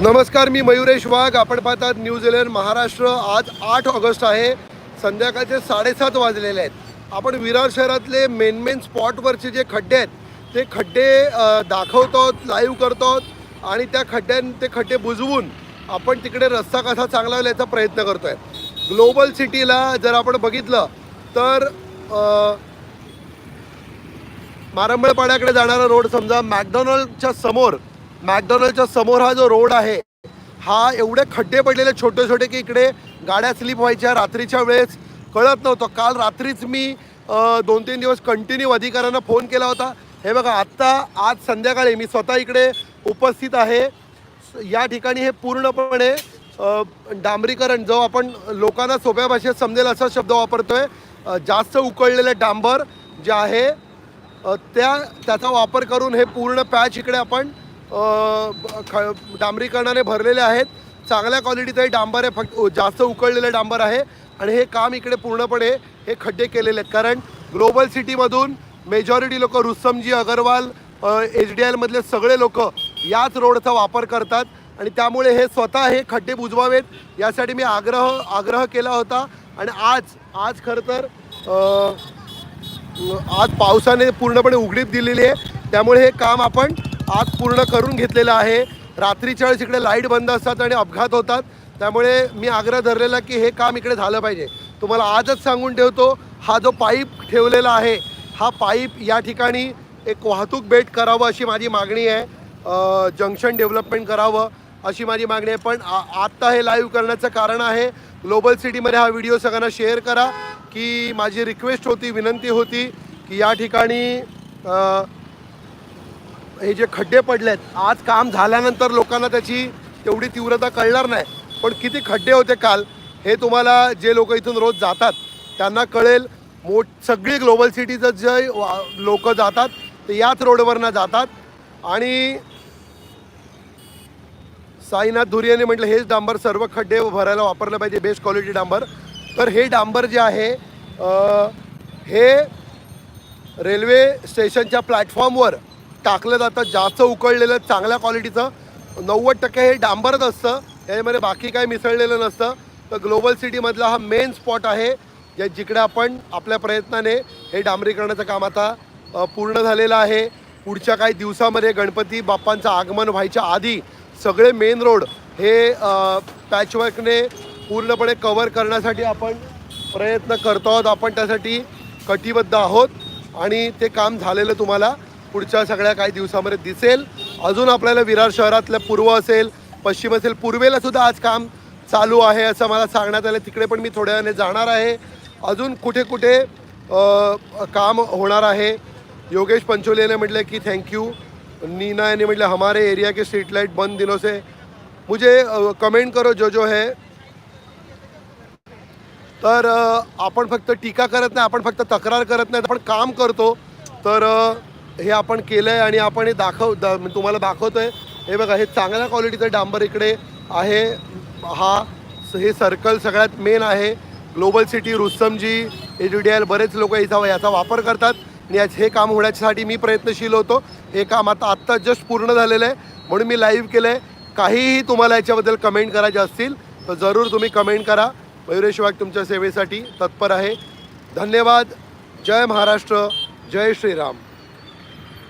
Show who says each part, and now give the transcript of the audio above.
Speaker 1: नमस्कार मी मयुरेश वाघ. आपण पाहतात न्यूझीलंड महाराष्ट्र. आज आठ ऑगस्ट आहे. संध्याकाळचे साडेसात वाजलेले आहेत. आपण विरार शहरातले मेन मेन स्पॉटवरचे जे खड्डे आहेत ते खड्डे दाखवतो लाईव्ह करतो आणि त्या खड्ड्यां ते खड्डे बुजवून आपण तिकडे रस्ता कसा चांगला होईल याचा प्रयत्न करतोय. ग्लोबल सिटीला जर आपण बघितलं तर मारंबळपाड्याकडे जाणारा रोड समजा मॅकडॉनल्डच्या समोर मॅकडॉनल्डच्या समोर हा जो रोड आहे हा एवढे खड्डे पडलेले छोटे छोटे की इकडे गाड्या स्लिप व्हायच्या रात्रीच्या वेळेस. कळत नव्हतं. काल रात्रीच मी दोन तीन दिवस कंटिन्यू अधिकाऱ्यांना फोन केला होता. हे बघा आत्ता आज संध्याकाळी मी स्वतः इकडे उपस्थित आहे. या ठिकाणी हे पूर्णपणे डांबरीकरण जो आपण लोकांना सोप्या भाषेत समजेल असा शब्द वापरतोय जास्त उकळलेलं डांबर जे आहे त्या त्याचा वापर करून हे पूर्ण पॅच इकडे आपण ख डांबरीकरणाने भरलेले आहेत. चांगल्या क्वालिटीचं हे डांबर आहे. फक्त जास्त उकळलेलं डांबर आहे. आणि हे काम इकडे पूर्णपणे हे खड्डे केलेले आहेत. कारण ग्लोबल सिटीमधून मेजॉरिटी लोक रुस्तमजी अगरवाल एच डी एलमधले सगळे लोक याच रोडचा वापर करतात. आणि त्यामुळे हे स्वतः हे खड्डे बुजवावेत. यासाठी मी आग्रह आग्रह केला होता. आणि आज आज खरं तर आज पावसाने पूर्णपणे उघडीप दिलेली आहे. त्यामुळे हे काम आपण आज पूर्ण करून घेतलेलं आहे. रात्रीच्या वेळेस इकडे लाइट बंद असतात आणि अपघात होतात. त्यामुळे मी आग्रह धरलेला की हे काम इकडे झालं पाहिजे. तुम्हाला आजच सांगून ठेवतो हा जो पाईप ठेवलेला आहे हा पाईप या ठिकाणी एक वाहतूक बेट करावं अशी माझी मागणी आहे. जंक्शन डेव्हलपमेंट करावं अशी माझी मागणी आहे. पण आ- आत्ता हे लाईव्ह करण्याचं कारण आहे. ग्लोबल सिटीमध्ये हा व्हिडिओ सगळ्यांना शेअर करा की माझी रिक्वेस्ट होती विनंती होती की या ठिकाणी हे जे खड्डे पडले आहेत आज काम झाल्यानंतर लोकांना त्याची तेवढी तीव्रता कळणार नाही. पण किती खड्डे होते काल हे तुम्हाला जे लोक इथून रोज जातात त्यांना कळेल मोठ सगळी ग्लोबल सिटीचं जे लोक जातात ते याच रोडवरनं जातात. आणि साईनाथ धुरियाने म्हटलं हेच डांबर सर्व खड्डे भरायला वापरलं पाहिजे बेस्ट क्वालिटी डांबर. तर हे डांबर जे आहे हे रेल्वे स्टेशनच्या प्लॅटफॉर्मवर टाकलं जातं जास्त उकळलेलं चांगल्या क्वालिटीचं नव्वद टक्के हे डांबरच असतं. याच्यामध्ये बाकी काही मिसळलेलं नसतं. तर ग्लोबल सिटीमधला हा मेन स्पॉट आहे ज्या जिकडे आपण आपल्या प्रयत्नाने हे डांबरीकरणाचं काम आता पूर्ण झालेलं आहे. पुढच्या काही दिवसामध्ये गणपती बाप्पांचं आगमन व्हायच्या आधी सगळे मेन रोड हे पॅचवर्कने पूर्णपणे कवर करण्यासाठी आपण प्रयत्न करतो आहोत. आपण त्यासाठी कटिबद्ध आहोत. आणि ते काम झालेलं तुम्हाला पुढच्या सगळ्या काही दिवसामध्ये दिसेल. अजून आपल्याला विरार शहरातल्या पूर्व असेल पश्चिम असेल पूर्वेला सुद्धा आज काम चालू आहे असं मला सांगण्यात आलं. तिकडे पण मी थोड्या वेळाने जाणार आहे. अजून कुठे कुठे काम होणार आहे? योगेश पंचोलीने म्हटलं की थँक्यू नीना ने म्हटलं हमारे एरिया के स्ट्रीट लाइट बंद दिनों से. मुझे कमेंट करो जो जो है. तर आपण फक्त टीका करत नाही आपण फक्त तक्रार करत नाही आपण काम करतो. तर हे आपण केलं आहे आणि आपण हे दाखव दा तुम्हाला दाखवतोय. हे बघा हे चांगल्या क्वालिटीचं डांबर इकडे आहे. हा स- हे सर्कल सगळ्यात मेन आहे. Global city Rustomjee H D L बरेच लोक याचा याचा वापर करतात. आणि याच हे काम होण्यासाठी मी प्रयत्नशील होतो. हे काम आता आत्ता जस्ट पूर्ण झालेलं आहे. म्हणून मी लाईव्ह केलं आहे काहीही तुम्हाला याच्याबद्दल कमेंट करायचे असतील तर जरूर तुम्ही कमेंट करा. मयुरेश वाघ तुमच्या सेवेसाठी तत्पर आहे. धन्यवाद. जय महाराष्ट्र. जय श्रीराम.